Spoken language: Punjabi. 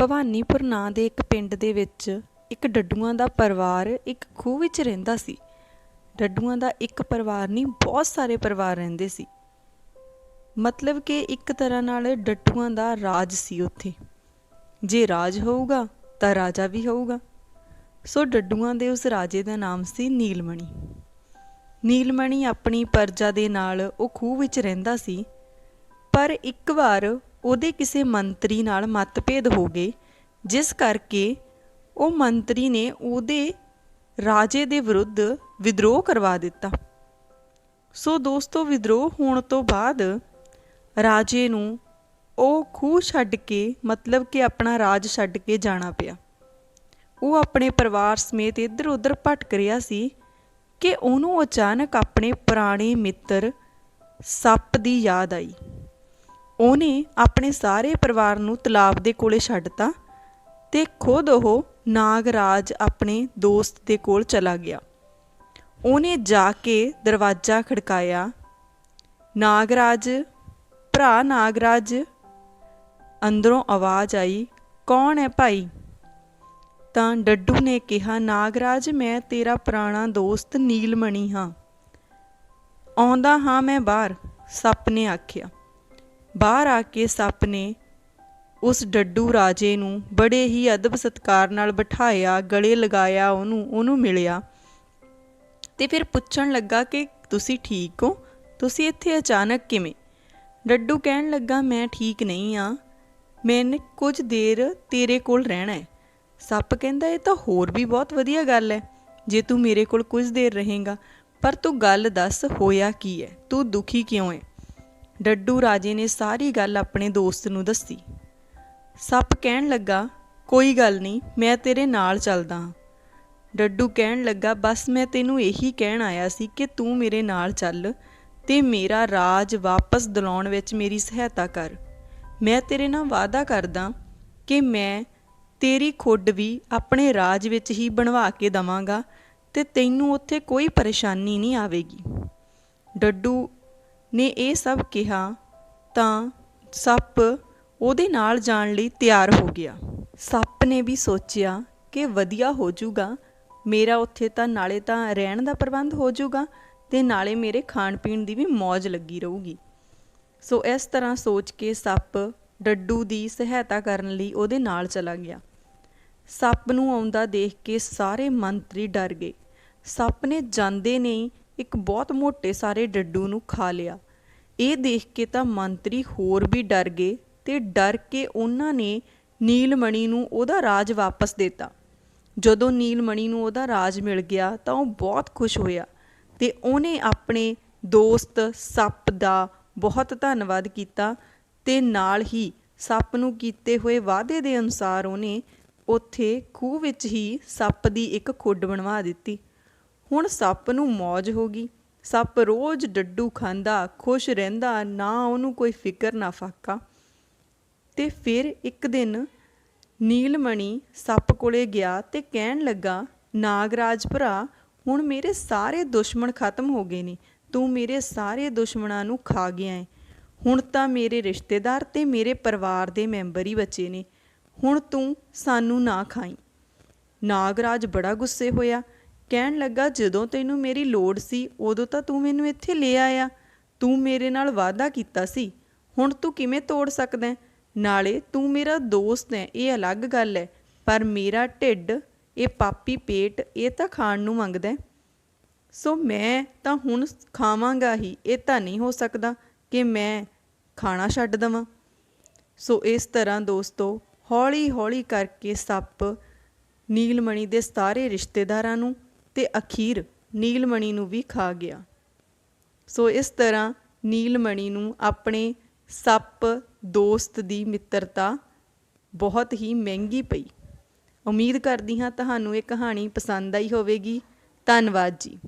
ਭਵਾਨੀਪੁਰ ਨਾਂ ਦੇ ਇੱਕ ਪਿੰਡ ਦੇ ਵਿੱਚ ਇੱਕ ਡੱਡੂਆਂ ਦਾ ਪਰਿਵਾਰ ਇੱਕ ਖੂਹ ਵਿੱਚ ਰਹਿੰਦਾ ਸੀ। ਡੱਡੂਆਂ ਦਾ ਇੱਕ ਪਰਿਵਾਰ ਨਹੀਂ, ਬਹੁਤ ਸਾਰੇ ਪਰਿਵਾਰ ਰਹਿੰਦੇ ਸੀ। ਮਤਲਬ ਕਿ ਇੱਕ ਤਰ੍ਹਾਂ ਨਾਲ ਡੱਡੂਆਂ ਦਾ ਰਾਜ ਸੀ ਉੱਥੇ। ਜੇ ਰਾਜ ਹੋਊਗਾ ਤਾਂ ਰਾਜਾ ਵੀ ਹੋਊਗਾ। ਸੋ ਡੱਡੂਆਂ ਦੇ ਉਸ ਰਾਜੇ ਦਾ ਨਾਮ ਸੀ ਨੀਲਮਣੀ। ਨੀਲਮਣੀ ਆਪਣੀ ਪਰਜਾ ਦੇ ਨਾਲ ਉਹ ਖੂਹ ਵਿੱਚ ਰਹਿੰਦਾ ਸੀ। ਪਰ ਇੱਕ ਵਾਰ ਉਹਦੇ ਕਿਸੇ ਮੰਤਰੀ ਨਾਲ ਮਤਭੇਦ ਹੋ ਗਏ, ਜਿਸ ਕਰਕੇ ਉਹ ਮੰਤਰੀ ਨੇ ਉਹਦੇ ਰਾਜੇ ਦੇ ਵਿਰੁੱਧ ਵਿਦਰੋਹ ਕਰਵਾ ਦਿੱਤਾ। ਸੋ ਦੋਸਤੋ, ਵਿਦਰੋਹ ਹੋਣ ਤੋਂ ਬਾਅਦ ਰਾਜੇ ਨੂੰ ਉਹ ਖੂਹ ਛੱਡ ਕੇ, ਮਤਲਬ ਕਿ ਆਪਣਾ ਰਾਜ ਛੱਡ ਕੇ ਜਾਣਾ ਪਿਆ। ਉਹ ਆਪਣੇ ਪਰਿਵਾਰ ਸਮੇਤ ਇੱਧਰ ਉੱਧਰ ਭਟਕ ਰਿਹਾ ਸੀ ਕਿ ਉਹਨੂੰ ਅਚਾਨਕ ਆਪਣੇ ਪੁਰਾਣੇ ਮਿੱਤਰ ਸੱਪ ਦੀ ਯਾਦ ਆਈ। ਉਹਨੇ ਆਪਣੇ ਸਾਰੇ ਪਰਿਵਾਰ ਨੂੰ ਤਲਾਬ ਦੇ ਕੋਲੇ ਛੱਡਤਾ ਤੇ ਖੁਦ ਉਹ ਨਾਗਰਾਜ ਆਪਣੇ ਦੋਸਤ ਦੇ ਕੋਲ ਚਲਾ ਗਿਆ। ਉਹਨੇ ਜਾ ਕੇ ਦਰਵਾਜ਼ਾ ਖੜਕਾਇਆ, ਨਾਗਰਾਜ, ਭਰਾ ਨਾਗਰਾਜ। ਅੰਦਰੋਂ ਆਵਾਜ਼ ਆਈ, ਕੌਣ ਹੈ ਭਾਈ? ਤਾਂ ਡੱਡੂ ਨੇ ਕਿਹਾ, ਨਾਗਰਾਜ, ਮੈਂ ਤੇਰਾ ਪੁਰਾਣਾ ਦੋਸਤ ਨੀਲਮਣੀ ਹਾਂ। ਆਉਂਦਾ ਹਾਂ ਮੈਂ ਬਾਹਰ, ਸੱਪ ਨੇ ਆਖਿਆ। ਬਾਹਰ ਆ ਕੇ ਸੱਪ ਨੇ ਉਸ ਡੱਡੂ ਰਾਜੇ ਨੂੰ ਬੜੇ ਹੀ ਅਦਬ ਸਤਕਾਰ ਨਾਲ ਬਿਠਾਇਆ, ਗਲੇ ਲਗਾਇਆ, ਉਹਨੂੰ ਉਹਨੂੰ ਮਿਲਿਆ। ਤੇ ਫਿਰ ਪੁੱਛਣ ਲੱਗਾ ਕਿ ਤੁਸੀਂ ਠੀਕ ਹੋ? ਤੁਸੀਂ ਇੱਥੇ ਅਚਾਨਕ ਕਿਵੇਂ? ਡੱਡੂ ਕਹਿਣ ਲੱਗਾ, ਮੈਂ ਠੀਕ ਨਹੀਂ ਆ। ਮੈਨੇ ਕੁਝ ਦੇਰ ਤੇਰੇ ਕੋਲ ਰਹਿਣਾ ਹੈ। ਸੱਪ ਕਹਿੰਦਾ, ਇਹ ਤਾਂ ਹੋਰ ਵੀ ਬਹੁਤ ਵਧੀਆ ਗੱਲ ਹੈ। ਜੇ ਤੂੰ ਮੇਰੇ ਕੋਲ ਕੁਝ ਦੇਰ ਰਹੇਗਾ, ਪਰ ਤੂੰ ਗੱਲ ਦੱਸ, ਹੋਇਆ ਕੀ ਹੈ? ਤੂੰ ਦੁਖੀ ਕਿਉਂ ਹੈ? ਡੱਡੂ ਰਾਜੇ ਨੇ ਸਾਰੀ ਗੱਲ ਆਪਣੇ ਦੋਸਤ ਨੂੰ ਦੱਸੀ। ਸੱਪ ਕਹਿਣ ਲੱਗਾ, ਕੋਈ ਗੱਲ ਨਹੀਂ, ਮੈਂ ਤੇਰੇ ਨਾਲ ਚੱਲਦਾ ਹਾਂ। ਡੱਡੂ ਕਹਿਣ ਲੱਗਾ, ਬਸ ਮੈਂ ਤੈਨੂੰ ਇਹੀ ਕਹਿਣ ਆਇਆ ਸੀ ਕਿ ਤੂੰ ਮੇਰੇ ਨਾਲ ਚੱਲ ਤੇ ਮੇਰਾ ਰਾਜ ਵਾਪਸ ਦਿਲਾਉਣ ਵਿੱਚ ਮੇਰੀ ਸਹਾਇਤਾ ਕਰ। ਮੈਂ ਤੇਰੇ ਨਾਲ ਵਾਅਦਾ ਕਰਦਾ ਕਿ ਮੈਂ ਤੇਰੀ ਖੁੱਡ ਵੀ ਆਪਣੇ ਰਾਜ ਵਿੱਚ ਹੀ ਬਣਵਾ ਕੇ ਦਵਾਂਗਾ ਤੇ ਤੈਨੂੰ ਉੱਥੇ ਕੋਈ ਪਰੇਸ਼ਾਨੀ ਨਹੀਂ ਆਵੇਗੀ। ਡੱਡੂ ਨੇ ਇਹ ਸਭ ਕਿਹਾ ਤਾਂ ਸੱਪ ਉਹਦੇ ਨਾਲ ਜਾਣ ਲਈ ਤਿਆਰ ਹੋ ਗਿਆ। ਸੱਪ ਨੇ ਵੀ ਸੋਚਿਆ ਕਿ ਵਧੀਆ ਹੋ ਜਾਊਗਾ। ਮੇਰਾ ਉੱਥੇ ਤਾਂ ਨਾਲੇ ਤਾਂ ਰਹਿਣ ਦਾ ਪ੍ਰਬੰਧ ਹੋ ਜਾਊਗਾ ਤੇ ਨਾਲੇ ਮੇਰੇ ਖਾਣ ਪੀਣ ਦੀ ਵੀ ਮੌਜ ਲੱਗੀ ਰਹੂਗੀ। ਸੋ ਇਸ ਤਰ੍ਹਾਂ ਸੋਚ ਕੇ ਸੱਪ ਡੱਡੂ ਦੀ ਸਹਾਇਤਾ ਕਰਨ ਲਈ ਉਹਦੇ ਨਾਲ ਚਲਾ ਗਿਆ। ਸੱਪ ਨੂੰ ਆਉਂਦਾ ਦੇਖ ਕੇ ਸਾਰੇ ਮੰਤਰੀ ਡਰ ਗਏ। ਸੱਪ ਨੇ ਜਾਂਦੇ ਨਹੀਂ ਇੱਕ ਬਹੁਤ ਮੋਟੇ ਸਾਰੇ ਡੱਡੂ ਨੂੰ ਖਾ ਲਿਆ। ਇਹ ਦੇਖ ਕੇ ਤਾਂ ਮੰਤਰੀ ਹੋਰ ਵੀ ਡਰ ਗਏ ਤੇ ਡਰ ਕੇ ਉਹਨਾਂ ਨੇ ਨੀਲਮਣੀ ਨੂੰ ਉਹਦਾ ਰਾਜ ਵਾਪਸ ਦਿੱਤਾ। ਜਦੋਂ ਨੀਲਮਣੀ ਨੂੰ ਉਹਦਾ ਰਾਜ ਮਿਲ ਗਿਆ ਤਾਂ ਉਹ ਬਹੁਤ ਖੁਸ਼ ਹੋਇਆ ਤੇ ਉਹਨੇ ਆਪਣੇ ਦੋਸਤ ਸੱਪ ਦਾ ਬਹੁਤ ਧੰਨਵਾਦ ਕੀਤਾ ਤੇ ਨਾਲ ਹੀ ਸੱਪ ਨੂੰ ਕੀਤੇ ਹੋਏ ਵਾਅਦੇ ਦੇ ਅਨੁਸਾਰ ਉਹਨੇ ਉੱਥੇ ਖੂਹ ਵਿੱਚ ਹੀ ਸੱਪ ਦੀ ਇੱਕ ਖੁੱਡ ਬਣਵਾ ਦਿੱਤੀ। ਹੁਣ ਸੱਪ ਨੂੰ ਮौज ਹੋ ਗਈ। ਸੱਪ ਰੋਜ਼ ਡੱਡੂ ਖਾਂਦਾ, ਖੁਸ਼ ਰਹਿੰਦਾ, ਨਾ ਉਹਨੂੰ ਕੋਈ ਫਿਕਰ, ਨਾ ਫਾਕਾ। ਤੇ ਫਿਰ ਇੱਕ ਦਿਨ ਨੀਲਮਣੀ ਸੱਪ ਕੋਲੇ ਗਿਆ ਤੇ ਕਹਿਣ ਲੱਗਾ, ਨਾਗਰਾਜ ਭਰਾ, ਹੁਣ ਮੇਰੇ ਸਾਰੇ ਦੁਸ਼ਮਣ ਖਤਮ ਹੋ ਗਏ ਨੇ। ਤੂੰ ਮੇਰੇ ਸਾਰੇ ਦੁਸ਼ਮਣਾਂ ਨੂੰ ਖਾ ਗਿਆ ਹੈ ਹੁਣ ਤਾਂ ਮੇਰੇ ਰਿਸ਼ਤੇਦਾਰ ਤੇ ਮੇਰੇ ਪਰਿਵਾਰ ਦੇ ਮੈਂਬਰ ਹੀ ਬਚੇ ਨੇ। ਹੁਣ ਤੂੰ ਸਾਨੂੰ ਨਾ ਖਾਈ। ਨਾਗਰਾਜ ਬੜਾ ਗੁੱਸੇ ਹੋਇਆ। ਕਹਿਣ ਲੱਗਾ, ਜਦੋਂ ਤੈਨੂੰ ਮੇਰੀ ਲੋੜ ਸੀ, ਉਦੋਂ ਤਾਂ ਤੂੰ ਮੈਨੂੰ ਇੱਥੇ ਲੈ ਆਇਆ। ਤੂੰ ਮੇਰੇ ਨਾਲ ਵਾਅਦਾ ਕੀਤਾ ਸੀ। ਹੁਣ ਤੂੰ ਕਿਵੇਂ ਤੋੜ ਸਕਦਾ ਨਾਲੇ ਤੂੰ ਮੇਰਾ ਦੋਸਤ ਹੈ, ਇਹ ਅਲੱਗ ਗੱਲ ਹੈ। ਪਰ ਮੇਰਾ ਢਿੱਡ, ਇਹ ਪਾਪੀ ਪੇਟ, ਇਹ ਤਾਂ ਖਾਣ ਨੂੰ ਮੰਗਦਾ ਸੋ ਮੈਂ ਤਾਂ ਹੁਣ ਖਾਵਾਂਗਾ ਹੀ, ਇਹ ਤਾਂ ਨਹੀਂ ਹੋ ਸਕਦਾ ਕਿ ਮੈਂ ਖਾਣਾ ਛੱਡ ਦਵਾਂ। ਸੋ ਇਸ ਤਰ੍ਹਾਂ ਦੋਸਤੋ ਹੌਲੀ ਹੌਲੀ ਕਰਕੇ ਸੱਪ, ਨੀਲਮਣੀ ਦੇ ਸਾਰੇ ਰਿਸ਼ਤੇਦਾਰਾਂ ਨੂੰ ਤੇ ਅਖੀਰ ਨੀਲਮਣੀ ਨੂੰ ਵੀ ਖਾ ਗਿਆ। ਸੋ ਇਸ ਤਰ੍ਹਾਂ ਨੀਲਮਣੀ ਨੂੰ ਆਪਣੇ ਸੱਪ ਦੋਸਤ ਦੀ ਮਿੱਤਰਤਾ ਬਹੁਤ ਹੀ ਮਹਿੰਗੀ ਪਈ। ਉਮੀਦ ਕਰਦੀ ਹਾਂ ਤੁਹਾਨੂੰ ਇਹ ਕਹਾਣੀ ਪਸੰਦ ਆਈ ਹੋਵੇਗੀ। ਧੰਨਵਾਦ ਜੀ।